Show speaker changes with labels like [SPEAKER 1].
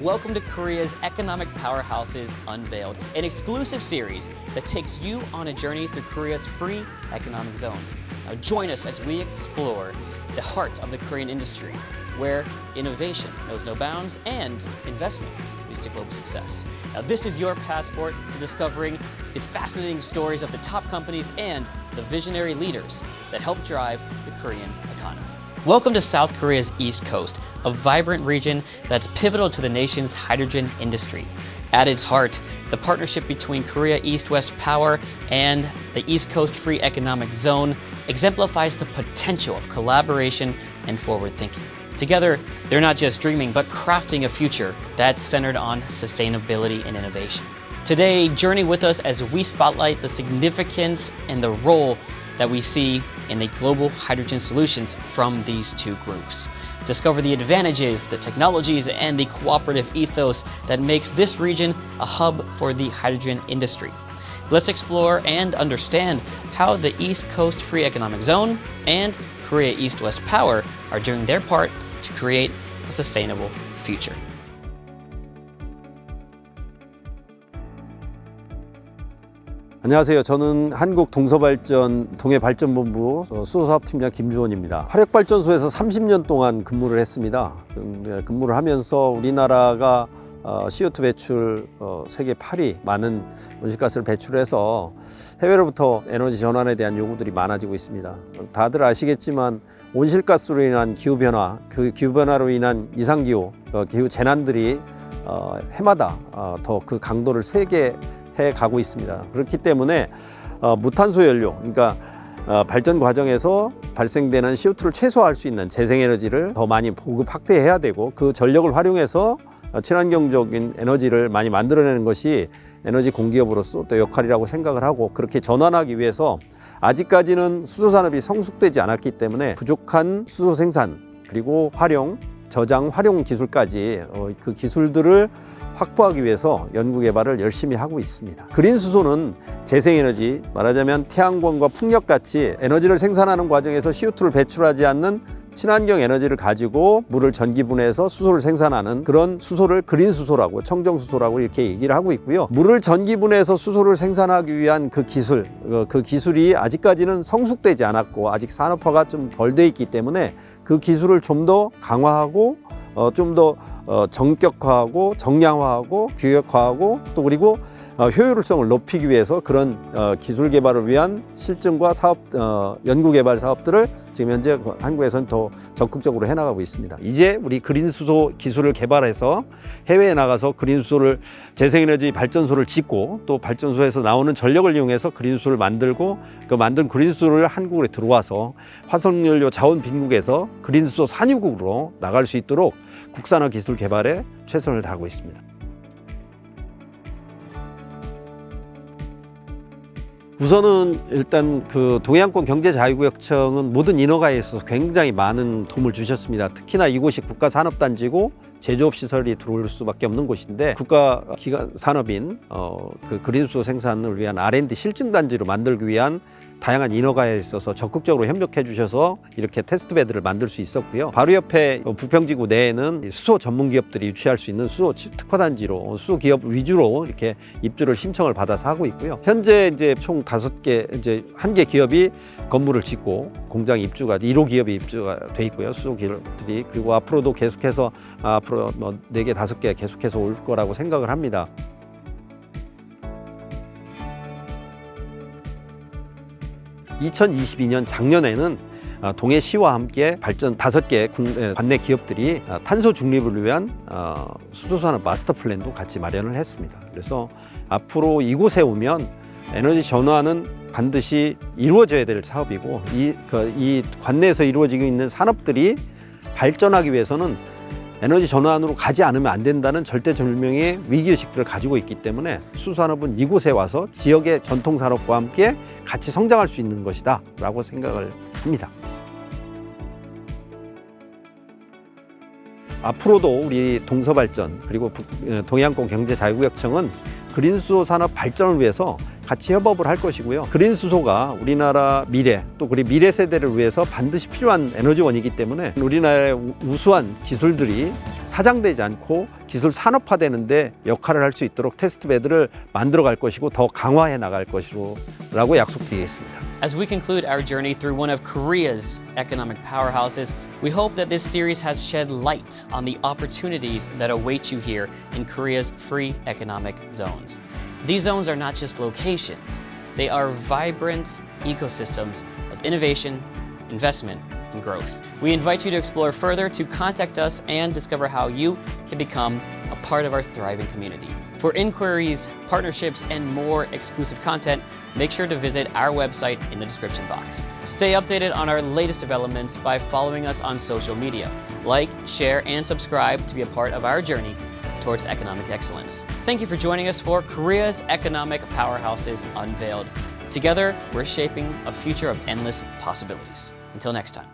[SPEAKER 1] welcome to Korea's Economic Powerhouses Unveiled, an exclusive series that takes you on a journey through Korea's free economic zones. Now, join us as we explore the heart of the Korean industry, where innovation knows no bounds and investment leads to global success. Now, this is your passport to discovering the fascinating stories of the top companies and the visionary leaders that help drive the Korean economy. Welcome to South Korea's East Coast, a vibrant region that's pivotal to the nation's hydrogen industry. At its heart, the partnership between Korea East West Power and the East Coast Free Economic Zone exemplifies the potential of collaboration and forward thinking. Together, they're not just dreaming, but crafting a future that's centered on sustainability and innovation. Today, journey with us as we spotlight the significance and the role that we see in the global hydrogen solutions from these two groups. Discover the advantages, the technologies, and the cooperative ethos that makes this region a hub for the hydrogen industry. Let's explore and understand how the East Coast Free Economic Zone and Korea East West Power are doing their part to create a sustainable future.
[SPEAKER 2] 안녕하세요. 저는 한국 동서발전 동해발전본부 어, 수소사업팀장 김주원입니다. 화력발전소에서 30년 동안 근무를 했습니다. 음, 네, 근무를 하면서 우리나라가 어, CO2 배출 어, 세계 8위 많은 온실가스를 배출해서 해외로부터 에너지 전환에 대한 요구들이 많아지고 있습니다. 다들 아시겠지만 온실가스로 인한 기후변화, 그 기후변화로 인한 이상기후, 어, 기후 재난들이 어, 해마다 어, 더그 강도를 세게 해 가고 있습니다. 그렇기 때문에 어, 무탄소 연료, 그러니까 어, 발전 과정에서 발생되는 CO2를 최소화할 수 있는 재생에너지를 더 많이 보급 확대해야 되고 그 전력을 활용해서 어, 친환경적인 에너지를 많이 만들어내는 것이 에너지 공기업으로서 또 역할이라고 생각을 하고 그렇게 전환하기 위해서 아직까지는 수소 산업이 성숙되지 않았기 때문에 부족한 수소 생산 그리고 활용, 저장, 활용 기술까지 어, 그 기술들을 확보하기 위해서 연구 개발을 열심히 하고 있습니다. 그린 수소는 재생에너지, 말하자면 태양광과 풍력 같이 에너지를 생산하는 과정에서 CO2를 배출하지 않는 친환경 에너지를 가지고 물을 전기분해해서 수소를 생산하는 그런 수소를 그린 수소라고 청정 수소라고 이렇게 얘기를 하고 있고요. 물을 전기분해해서 수소를 생산하기 위한 그 기술, 어, 그 기술이 아직까지는 성숙되지 않았고 아직 산업화가 좀 덜 돼 있기 때문에 그 기술을 좀 더 강화하고 어, 좀 더 어, 정격화하고 정량화하고 규격화하고 또 그리고 어, 효율성을 높이기 위해서 그런 어, 기술 개발을 위한 실증과 사업 어, 연구 개발 사업들을 지금 현재 한국에서는 더 적극적으로 해나가고 있습니다. 이제 우리 그린 수소 기술을 개발해서 해외에 나가서 그린 수소를 재생에너지 발전소를 짓고 또 발전소에서 나오는 전력을 이용해서 그린 수소를 만들고 그 만든 그린 수소를 한국에 들어와서 화석연료 자원 빈국에서 그린 수소 산유국으로 나갈 수 있도록 국산화 기술 개발에 최선을 다하고 있습니다. 우선은 일단 그 동해안권 경제자유구역청은 모든 인허가에 있어서 굉장히 많은 도움을 주셨습니다. 특히나 이곳이 국가산업단지고 제조업 시설이 들어올 수밖에 없는 곳인데 국가 기관 산업인 어, 그 그린수소 생산을 위한 R&D 실증 단지로 만들기 위한 다양한 인허가에 있어서 적극적으로 협력해 주셔서 이렇게 테스트 베드를 만들 수 있었고요. 바로 옆에 부평지구 내에는 수소 전문 기업들이 유치할 수 있는 수소 특화 단지로 수소 기업 위주로 이렇게 입주를 신청을 받아서 하고 있고요. 현재 이제 총 다섯 개 이제 한 개 기업이 건물을 짓고 공장 입주가 1호 기업이 입주가 돼 있고요. 수소 기업들이 그리고 앞으로도 계속해서 앞으로 뭐네개 다섯 개 계속해서 올 거라고 생각을 합니다. 2022년 작년에는 어, 동해시와 함께 발전 다섯 개 관내 기업들이 어, 탄소 중립을 위한 어, 수소산업 마스터 플랜도 같이 마련을 했습니다. 그래서 앞으로 이곳에 오면 에너지 전환은 반드시 이루어져야 될 사업이고 이, 그, 이 관내에서 이루어지고 있는 산업들이 발전하기 위해서는 에너지 전환으로 가지 않으면 안 된다는 절대절명의 위기의식들을 가지고 있기 때문에 수산업은 이곳에 와서 지역의 전통산업과 함께 같이 성장할 수 있는 것이다 라고 생각을 합니다. 앞으로도 우리 동서발전 그리고 북- 어, 동해안권 경제자유구역청은 그린수소 산업 발전을 위해서 같이 협업을 할 것이고요. 그린 수소가 우리나라 미래 또 우리 미래 세대를 위해서 반드시 필요한 에너지원이기 때문에 우리나라의 우- 우수한 기술들이 파장되지 않고 기술 산업화되는데 역할을 할 수 있도록 테스트베드를 만들어 갈 것이고 더 강화해 나갈 것이라고 약속드리겠습니다.
[SPEAKER 1] As we conclude our journey through one of Korea's economic powerhouses, we hope that this series has shed light on the opportunities that await you here in Korea's free economic zones. These zones are not just locations, they are vibrant ecosystems of innovation, investment, and growth. We invite you to explore further, to contact us, and discover how you can become a part of our thriving community. For inquiries, partnerships, and more exclusive content, make sure to visit our website in the description box. Stay updated on our latest developments by following us on social media. Like, share, and subscribe to be a part of our journey towards economic excellence. Thank you for joining us for Korea's Economic Powerhouses Unveiled. Together, we're shaping a future of endless possibilities. Until next time.